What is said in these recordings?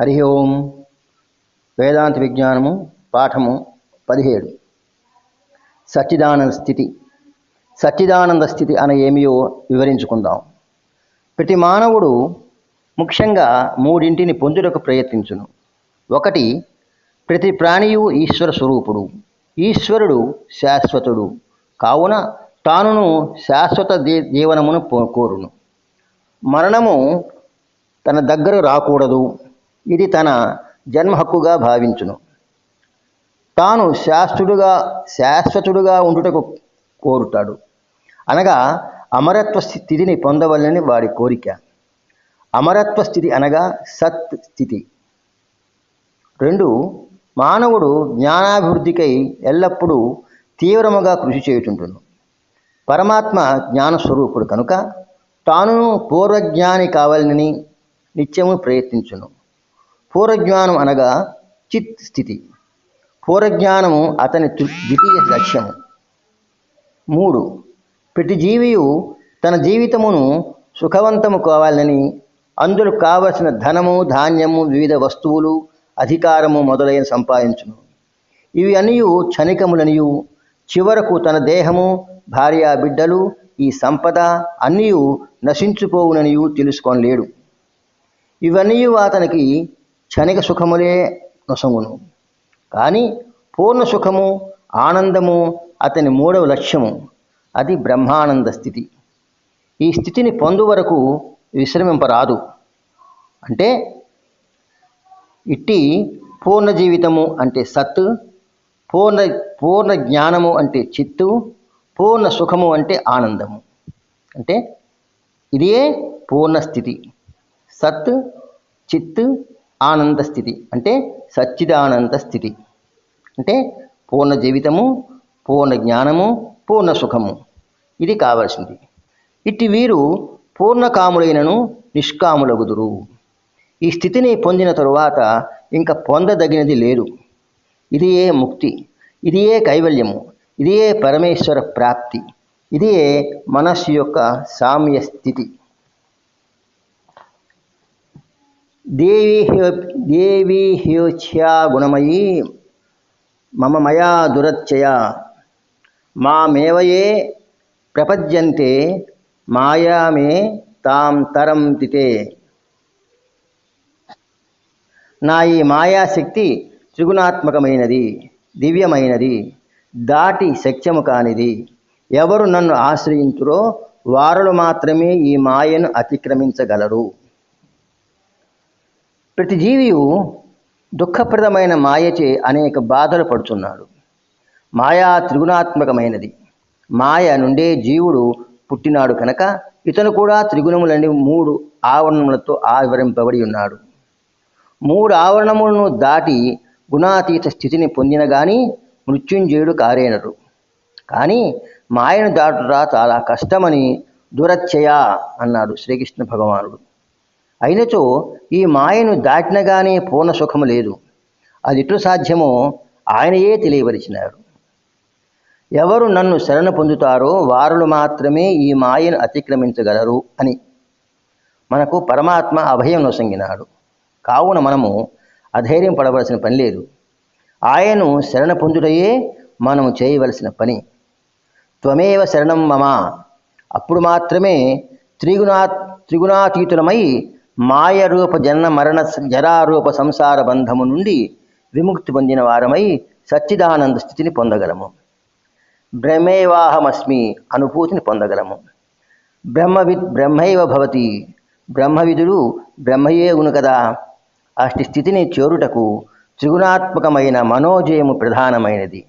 హరి ఓం వేదాంత విజ్ఞానము పాఠము పదిహేడు. సచ్చిదానంద స్థితి. సచ్చిదానంద స్థితి అని ఏమియో వివరించుకుందాం. ప్రతి మానవుడు ముఖ్యంగా మూడింటిని పొందుటకు ప్రయత్నించును. ఒకటి ప్రతి ప్రాణియు ఈశ్వర స్వరూపుడు. ఈశ్వరుడు శాశ్వతుడు. కావున తానును శాశ్వత దీ జీవనమును కోరును. మరణము తన దగ్గర రాకూడదు. ఇది తన జన్మ హక్కుగా భావించును. తాను శాస్త్రుడుగా శాశ్వతుడుగా ఉండుటకు కోరుతాడు. అనగా అమరత్వ స్థితిని పొందవలని వాడి కోరిక. అమరత్వ స్థితి అనగా సత్ స్థితి. రెండు మానవుడు జ్ఞానాభివృద్ధికై ఎల్లప్పుడూ తీవ్రముగా కృషి చేయుచుంటును పరమాత్మ జ్ఞానస్వరూపుడు కనుక తాను పూర్వజ్ఞాని కావాలని నిత్యము ప్రయత్నించును. పూర్వజ్ఞానం అనగా చిత్ స్థితి. పూర్వజ్ఞానము అతని ద్వితీయ లక్ష్యము. మూడు ప్రతి జీవియు తన జీవితమును సుఖవంతము కావాలని అందులో కావలసిన ధనము ధాన్యము వివిధ వస్తువులు అధికారము మొదలైన సంపాదించును. ఇవి అనియు క్షణికములనియు చివరకు తన దేహము భార్య బిడ్డలు ఈ సంపద అన్నీ నశించుపోవుననియు తెలుసుకోలేడు ఇవన్నీ అతనికి క్షణిక సుఖములే నొసంగును. కానీ పూర్ణ సుఖము ఆనందము అతని మూడవ లక్ష్యము. అది బ్రహ్మానంద స్థితి. ఈ స్థితిని పొందు వరకు విశ్రమింపరాదు. అంటే ఇట్టి పూర్ణ జీవితము అంటే సత్ పూర్ణ పూర్ణ జ్ఞానము అంటే చిత్తు పూర్ణ సుఖము అంటే ఆనందము. అంటే ఇదే పూర్ణ స్థితి. సత్ చిత్ ఆనంద స్థితి అంటే సచ్చిదానంద స్థితి అంటే పూర్ణ జీవితము పూర్ణ జ్ఞానము పూర్ణ సుఖము. ఇది కావలసింది. ఇట్టి వీరు పూర్ణకాములైనను నిష్కాములగుదురు. ఈ స్థితిని పొందిన తరువాత ఇంకా పొందదగినది లేదు. ఇదియే ముక్తి ఇదియే కైవల్యము ఇదియే పరమేశ్వర ప్రాప్తి ఇది ఏ మనస్సు యొక్క సామ్య స్థితి దేవి హ్యో- హ్యోచ్యా గుణమయీ మమ మయా దురచ్చయ మామేవయే ప్రపద్యంతే మాయామే తాం తరం తితే. నా ఈ మాయాశక్తి త్రిగుణాత్మకమైనది దివ్యమైనది దాటి సత్యము కానిది. ఎవరు నన్ను ఆశ్రయించురో వారులు మాత్రమే ఈ మాయను అతిక్రమించగలరు. ప్రతి జీవియు దుఃఖప్రదమైన మాయచే అనేక బాధలు పడుతున్నాడు మాయా త్రిగుణాత్మకమైనది. మాయ నుండే జీవుడు పుట్టినాడు కనుక ఇతను కూడా త్రిగుణములని మూడు ఆవరణములతో ఆవరింపబడి ఉన్నాడు. మూడు ఆవరణములను దాటి గుణాతీత స్థితిని పొందిన గాని మృత్యుంజయుడు కారేనరు. కానీ మాయను దాటురా చాలా కష్టమని దురచ్చయ అన్నాడు శ్రీకృష్ణ భగవానుడు. అయినచో ఈ మాయను దాటినగానే పూర్ణ సుఖము లేదు. అది ఎట్లు సాధ్యమో ఆయనయే తెలియవరిచినారు ఎవరు నన్ను శరణ పొందుతారో వారులు మాత్రమే ఈ మాయను అతిక్రమించగలరు అని. మనకు పరమాత్మ అభయం నొసంగినాడు. కావున మనము అధైర్యం పడవలసిన పని లేదు. ఆయను శరణ పొందుటయే మనము చేయవలసిన పని. త్వమేవ శరణం మమ. అప్పుడు మాత్రమే త్రిగుణా త్రిగుణాతీతులమై మాయ రూప జన్మ మరణ జరారూప సంసార బంధము నుండి విముక్తి పొందిన వారమై సచ్చిదానంద స్థితిని పొందగలము. బ్రహ్మేవాహమస్మి అనుభూతిని పొందగలము. బ్రహ్మవిద్ బ్రహ్మైవ భవతి. బ్రహ్మవిదుడు బ్రహ్మయేగును కదా. అష్టి స్థితిని చేరుటకు త్రిగుణాత్మకమైన మనోజయము ప్రధానమైనది.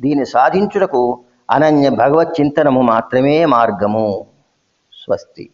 దీన్ని సాధించుటకు అనన్య భగవత్ చింతనము మాత్రమే మార్గము. స్వస్తి.